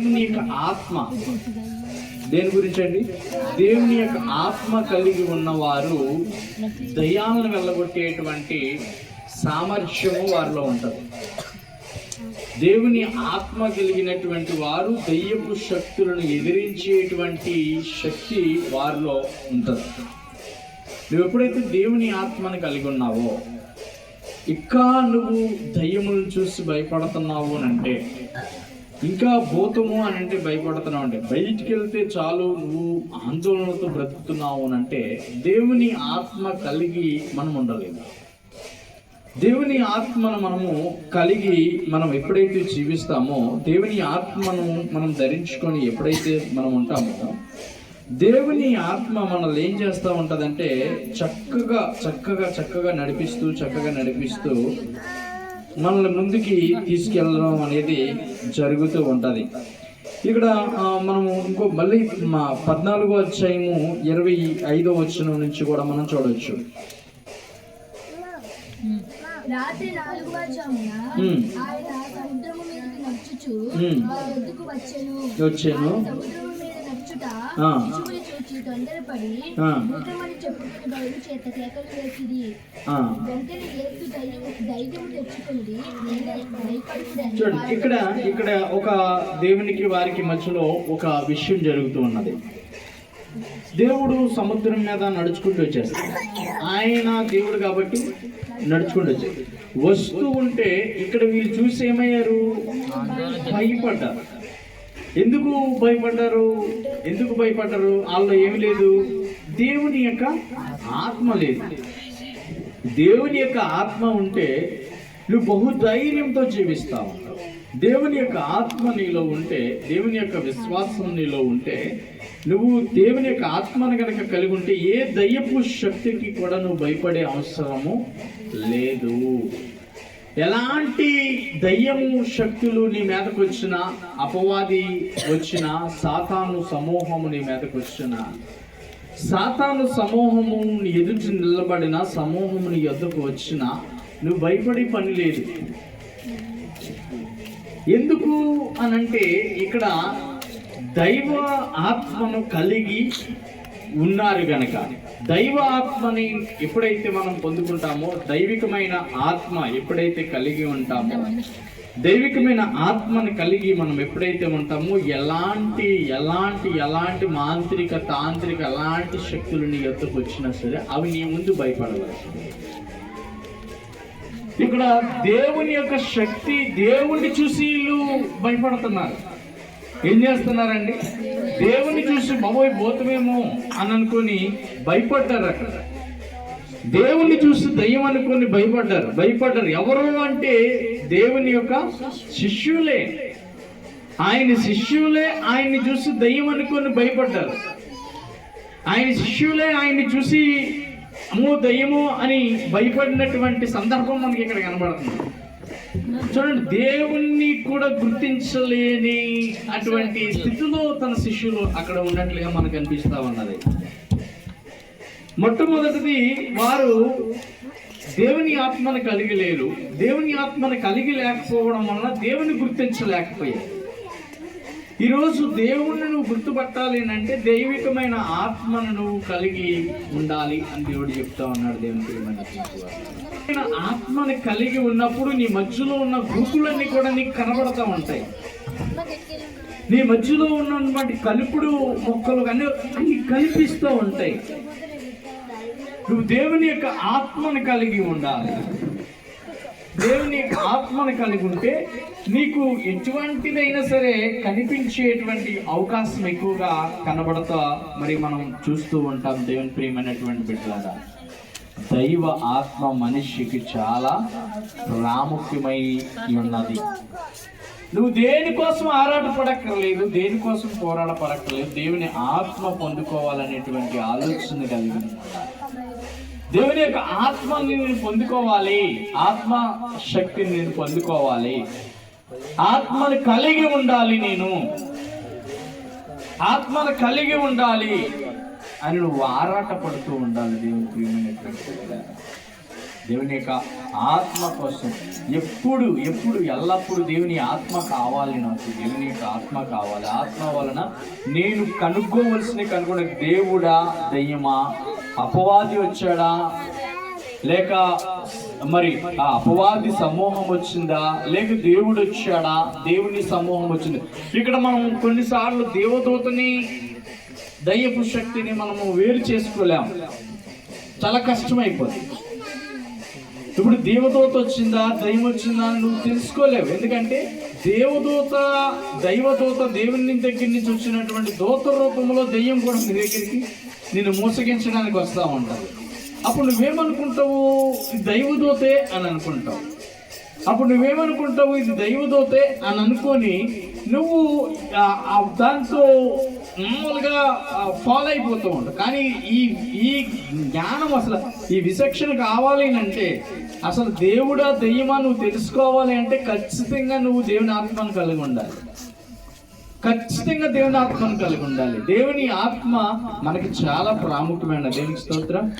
దేవుని యొక్క ఆత్మ. దేని గురించి అండి దేవుని యొక్క ఆత్మ కలిగి ఉన్నవారు దయ్యాలను వెళ్ళగొట్టేటువంటి సామర్థ్యము వారిలో ఉంటుంది. దేవుని ఆత్మ కలిగినటువంటి వారు దయ్యపు శక్తులను ఎదిరించేటువంటి శక్తి వారిలో ఉంటుంది. నువ్వు ఎప్పుడైతే దేవుని ఆత్మను కలిగి ఉన్నావో ఇంకా నువ్వు దయ్యములను చూసి భయపడుతున్నావు అని అంటే ఇంకా భూతము అని అంటే భయపడుతున్నావు అంటే బయటికి వెళ్తే చాలు నువ్వు ఆందోళనతో బ్రతుకుతున్నావు అని అంటే దేవుని ఆత్మ కలిగి మనం ఉండలేము. దేవుని ఆత్మను మనము కలిగి మనం ఎప్పుడైతే జీవిస్తామో దేవుని ఆత్మను మనం ధరించుకొని ఎప్పుడైతే మనం ఉంటామో దేవుని ఆత్మ మనల్ని ఏం చేస్తూ ఉంటుందంటే చక్కగా చక్కగా చక్కగా నడిపిస్తూ చక్కగా నడిపిస్తూ మనల్ని ముందుకి తీసుకెళ్ళడం అనేది జరుగుతూ ఉంటుంది ఇక్కడ మనము ఇంకో మళ్ళీ మా పద్నాలుగో అధ్యాయము ఇరవై ఐదో వచ్చిన నుంచి కూడా మనం చూడవచ్చు రాత్రి నాలుగవ జామున ఉమ్. ఆయన సముద్రము మీదకి నడుచుచు ఉమ్. వారి వద్దకు వచ్చెను వచ్చాను సముద్రము మీద నడుచుట ఆ. శిశువుని చూచి తొందరపడి. భూతమని చెప్పుకుని బయలు చేత కేకలు వేసిది. వెంటనే యేసు ధైర్యం తెచ్చుకుంది. చూడండి ఇక్కడ ఇక్కడ ఒక దేవునికి వారికి మధ్యలో ఒక విషయం జరుగుతూ ఉన్నది. దేవుడు సముద్రం మీద నడుచుకుంటూ వచ్చేస్తాడు ఆయన దేవుడు కాబట్టి నడుచుకుంటూ వచ్చాడు. వస్తూ ఉంటే ఇక్కడ వీళ్ళు చూసి ఏమయ్యారు? భయపడ్డారు. ఎందుకు భయపడ్డారు? ఎందుకు భయపడ్డారు? వాళ్ళలో ఏమి లేదు. దేవుని యొక్క ఆత్మ లేదు. దేవుని యొక్క ఆత్మ ఉంటే నువ్వు బహుధైర్యంతో జీవిస్తావు దేవుని యొక్క ఆత్మ నీలో ఉంటే దేవుని యొక్క విశ్వాసం నీలో ఉంటే నువ్వు దేవుని యొక్క ఆత్మను కనుక కలిగి ఉంటే ఏ దయ్యపు శక్తికి కూడా నువ్వు భయపడే అవసరము లేదు. ఎలాంటి దయ్యము శక్తులు నీ మీదకు వచ్చినా అపవాది వచ్చినా సాతాను సమూహము నీ మీదకు వచ్చినా సాతాను సమూహము ఎదుటి నిలబడిన సమూహము నీ వచ్చిన వచ్చినా నువ్వు భయపడే పని లేదు. ఎందుకు అనంటే ఇక్కడ దైవ ఆత్మను కలిగి ఉన్నారు గనక దైవ ఆత్మని ఎప్పుడైతే మనం పొందుకుంటామో దైవికమైన ఆత్మ ఎప్పుడైతే కలిగి ఉంటామో దైవికమైన ఆత్మని కలిగి మనం ఎప్పుడైతే ఉంటామో ఎలాంటి ఎలాంటి ఎలాంటి మాంత్రిక తాంత్రిక ఎలాంటి శక్తులు నీ ఎత్తుకు వచ్చినా సరే అవి నీ ముందు భయపడవచ్చు ఇక్కడ దేవుని యొక్క శక్తి దేవుణ్ణి చూసి వీళ్ళు భయపడుతున్నారు. ఏం చేస్తున్నారండి? దేవుని చూసి బాబోయ్ పోతమేమో అని అనుకొని భయపడ్డారు అక్కడ. దేవుణ్ణి చూసి దయ్యం అనుకొని భయపడ్డారు. భయపడ్డారు. ఎవరు అంటే దేవుని యొక్క శిష్యులే. ఆయన శిష్యులే ఆయన్ని చూసి దయ్యం అనుకొని భయపడ్డారు. ఆయన శిష్యులే ఆయన్ని చూసి అమ్మో దయ్యము అని భయపడినటువంటి సందర్భం మనకి ఇక్కడ కనబడుతుంది. చూడండి దేవుణ్ణి కూడా గుర్తించలేని అటువంటి స్థితిలో తన శిష్యులు అక్కడ ఉన్నట్లుగా మనకు అనిపిస్తా ఉన్నది. మొట్టమొదటిది వారు దేవుని ఆత్మను కలిగి లేరు. దేవుని ఆత్మను కలిగి లేకపోవడం వలన దేవుని గుర్తించలేకపోయారు. ఈరోజు దేవుణ్ణి నువ్వు గుర్తుపట్టాలి అంటే దైవికమైన ఆత్మను నువ్వు కలిగి ఉండాలి అని దేవుడు చెప్తా ఉన్నాడు దేవుని ఆత్మని కలిగి ఉన్నప్పుడు నీ మధ్యలో ఉన్న గ్రూపులన్నీ కూడా నీకు కనబడతా ఉంటాయి. నీ మధ్యలో ఉన్నటువంటి కలుపుడు మొక్కలు కానీ అన్ని కల్పిస్తూ ఉంటాయి. నువ్వు దేవుని యొక్క ఆత్మను కలిగి ఉండాలి. దేవుని ఆత్మను కలిగి ఉంటే నీకు ఎటువంటిదైనా సరే కనిపించేటువంటి అవకాశం ఎక్కువగా కనబడతా మరి మనం చూస్తూ ఉంటాం దేవుని ప్రియమైనటువంటి బిడ్డలాగా దైవ ఆత్మ మనిషికి చాలా ప్రాముఖ్యమై ఉన్నది. నువ్వు దేనికోసం ఆరాటపడక్కర్లేదు దేనికోసం పోరాడపడక్కర్లేదు దేవుని ఆత్మ పొందుకోవాలనేటువంటి ఆలోచన కలిగి దేవుని యొక్క ఆత్మని నేను పొందుకోవాలి. ఆత్మ శక్తిని నేను పొందుకోవాలి. ఆత్మను కలిగి ఉండాలి నేను. ఆత్మను కలిగి ఉండాలి అని నువ్వు ఆరాట పడుతూ ఉండాలి దేవుని ప్రియమైనటువంటి దేవుని యొక్క ఆత్మ కోసం ఎప్పుడు ఎప్పుడు ఎల్లప్పుడూ దేవుని ఆత్మ కావాలి నాకు. దేవుని యొక్క ఆత్మ కావాలి. ఆత్మ వలన నేను కనుక్కోవలసిన కనుగొన దేవుడా దయ్యమా? అపవాది వచ్చాడా? లేక మరి ఆ అపవాది సమూహం వచ్చిందా? లేక దేవుడు వచ్చాడా? దేవుని సమూహం వచ్చింది. ఇక్కడ మనం కొన్నిసార్లు దేవదూతని దయ్యపు శక్తిని మనము వేరు చేసుకోలేము చాలా కష్టమైపోతుంది ఇప్పుడు దేవదూత వచ్చిందా? దయ్యం వచ్చిందా? అని నువ్వు తెలుసుకోలేవు. ఎందుకంటే దేవదూత దైవదూత దేవుని దగ్గర నుంచి వచ్చినటువంటి దూత రూపంలో దెయ్యం కూడా నీ దగ్గరికి నిన్ను మోసగించడానికి వస్తూ ఉంటుంది అప్పుడు నువ్వేమనుకుంటావు? ఇది దైవదూతే అని అనుకుంటావు. అప్పుడు నువ్వేమనుకుంటావు? ఇది దైవదూతే అని అనుకొని నువ్వు ఆ- దాంతో మామూలుగా ఫాలో అయిపోతూ ఉంటావు కానీ ఈ ఈ జ్ఞానం అసలు ఈ విచక్షణ కావాలి అంటే అసలు దేవుడా దెయ్యమా నువ్వు తెలుసుకోవాలి అంటే ఖచ్చితంగా నువ్వు దేవుని ఆత్మను కలిగి ఉండాలి. ఖచ్చితంగా దేవుని ఆత్మను కలిగి ఉండాలి. దేవుని ఆత్మ మనకి చాలా ప్రాముఖ్యమైన దేవునికి స్తోత్రం.